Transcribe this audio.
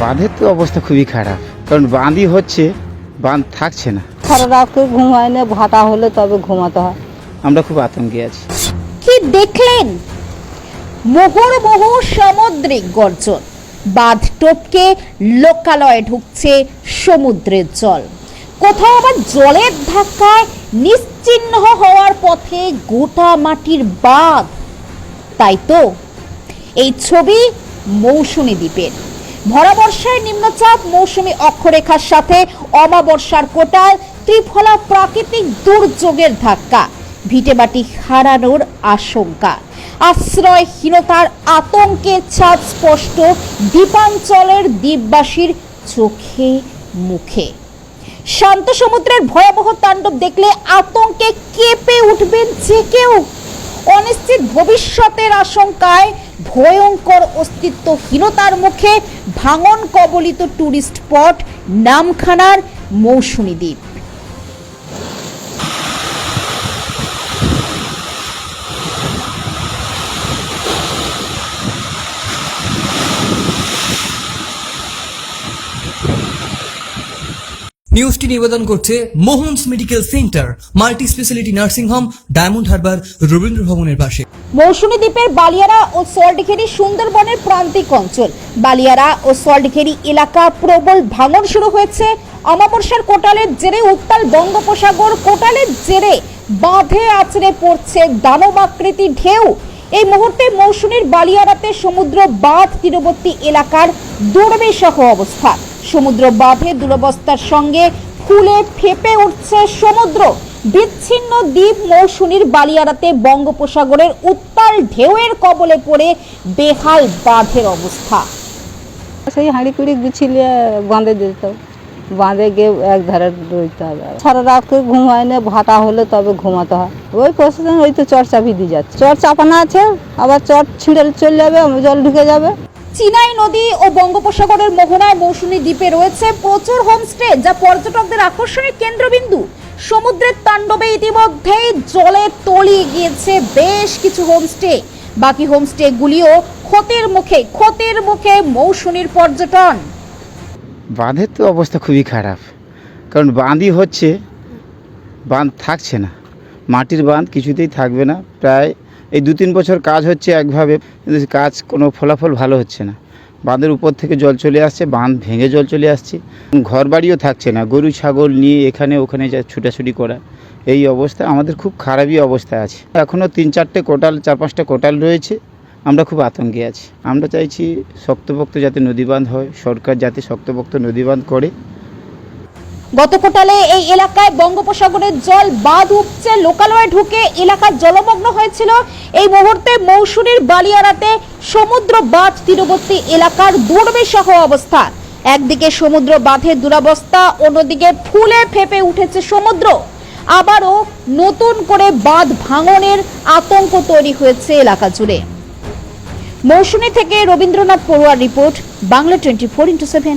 বাঁধের তো অবস্থা খুবই খারাপ। কারণ বাঁধই হচ্ছে বাঁধ থাকছে না। সারা রাত ঘুম হয় না ভাটা হলে তবে ঘুমাতে হয়। আমরা খুব আতঙ্কে আছি। কি দেখলেন? মুহুর্মুহ সামুদ্রিক গর্জন। বাঁধ টপকে লোকালয়ে ঢুকছে সমুদ্রের জল। কোথাও আবার জলের ধাক্কায় নিশ্চিহ্ন হওয়ার পথে গোটা মাটির বাঁধ। তাই তো এই ছবি মৌসুমী দ্বীপের। ভরা বর্ষায় নিম্নচাপ, মৌসুমী অক্ষরেখার সাথে অমাবর্ষার কোটাল ত্রিফলা প্রাকৃতিক দুর্যোগের ধাক্কা ভিটেমাটি হারানোর আশঙ্কা। আশ্রয়হীনতার আতঙ্কের ছাপ স্পষ্ট দ্বীপাঞ্চলের দ্বীপবাসীর চোখে মুখে। শান্ত সমুদ্রের ভয়াবহ তাণ্ডব দেখলে আতঙ্কে কেঁপে উঠবেন যে কেউ। অনিশ্চিত ভবিষ্যতের আশঙ্কায় ভয়ঙ্কর অস্তিত্বহীনতার মুখে ভাঙন কবলিত ট্যুরিস্ট স্পট নামখানার মৌসুমী দ্বীপ। নিউজটি নিবেদন করছে Mohan's medical centre, multi speciality nursing home, Diamond Harbour, Rabindra ভবনের পাশে। মৌসুমী দ্বীপের বালিয়ারা ও সল্টঘেরি সুন্দরবনের প্রান্তিক অঞ্চল। বালিয়ারা ও সল্টঘেরি এলাকা প্রবল ভাঙন শুরু হয়েছে। অমাবস্যার কোটালের জেরে উত্তাল বঙ্গোপসাগর কোটালের জেরে বাঁধে আছড়ে পড়ছে দানবাকৃতি ঢেউ। এই মুহূর্তে মৌসুমীর বালিয়ারাতে সমুদ্র বাঁধ তীরবর্তী এলাকার দুর্বিসহ অবস্থা। সমুদ্র বাঁধে দুরবস্থার সঙ্গে ফুলে ফেপে উঠছে সমুদ্র। বিচ্ছিন্ন দ্বীপ মৌসুমীর বালিয়ারাতে বঙ্গোপসাগরের উত্তাল ঢেউয়ের কবলে পড়ে বেহাল বাঁধের অবস্থা। সেই হাঁড়ি কুড়ি গুছিয়ে বাঁধে হবে। বাঁধে গিয়ে এক ধারে রইতে হবে সারা রাত ঘুম হয় না, ভাটা হলে তবে ঘুমাতে হয়। ওই প্রশাসন ওই তো চর চাপি দিয়ে যাচ্ছে। চর চাপানো আছে, আবার চর ছিঁড়ে চলে যাবে, জল ঢুকে যাবে। চিনাই নদী ও বঙ্গোপসাগরের মোহনায় মৌসুমী দ্বীপে রয়েছে প্রচুর হোমস্টে যা পর্যটকদের আকর্ষণের কেন্দ্রবিন্দু। সমুদ্রের তাণ্ডবে ইতিমধ্যেই জলে তলিয়ে গিয়েছে বেশ কিছু হোমস্টে বাকি হোমস্টে গুলিও ক্ষতির মুখে ক্ষতির মুখে মৌসুমীর পর্যটন। বাঁধের তো অবস্থা খুবই খারাপ। কারণ বাঁধই হচ্ছে, বাঁধ থাকছে না। মাটির বাঁধ কিছুতেই থাকবে না। প্রায় এই দু তিন বছর কাজ হচ্ছে একভাবে, কিন্তু কাজ কোনো ফলাফল ভালো হচ্ছে না। বাঁধের উপর থেকে জল চলে আসছে, বাঁধ ভেঙে জল চলে আসছে। ঘর বাড়িও থাকছে না, গরু, ছাগল নিয়ে এখানে ওখানে যা ছুটাছুটি করা, এই অবস্থা আমাদের খুব খারাপই অবস্থা আছে। এখনও তিন চারটে কোটাল, চার পাঁচটা কোটাল রয়েছে, আমরা খুব আতঙ্কে আছি। আমরা চাইছি শক্তপোক্ত যাতে নদী বাঁধ হয়, সরকার যাতে শক্তপোক্ত নদীবাঁধ করে গত কোটালে এই এলাকায় বঙ্গোপসাগরের জল বাঁধ উপচে লোকালয়ে ঢুকে এলাকা জলমগ্ন হয়েছিল। এই মুহূর্তে মৌসুমীর বালিয়ারাতে সমুদ্র বাঁধ তীরবর্তী এলাকার দুর্বিসহ অবস্থা। একদিকে সমুদ্র বাঁধের দুরাবস্থা, অন্যদিকে ফুলে ফেপে উঠেছে সমুদ্র। আবারও নতুন করে বাঁধ ভাঙনের আতঙ্ক তৈরি হয়েছে এলাকা জুড়ে। মৌসুমী থেকে রবীন্দ্রনাথ পড়ুয়ার report, Bangla twenty four into seven.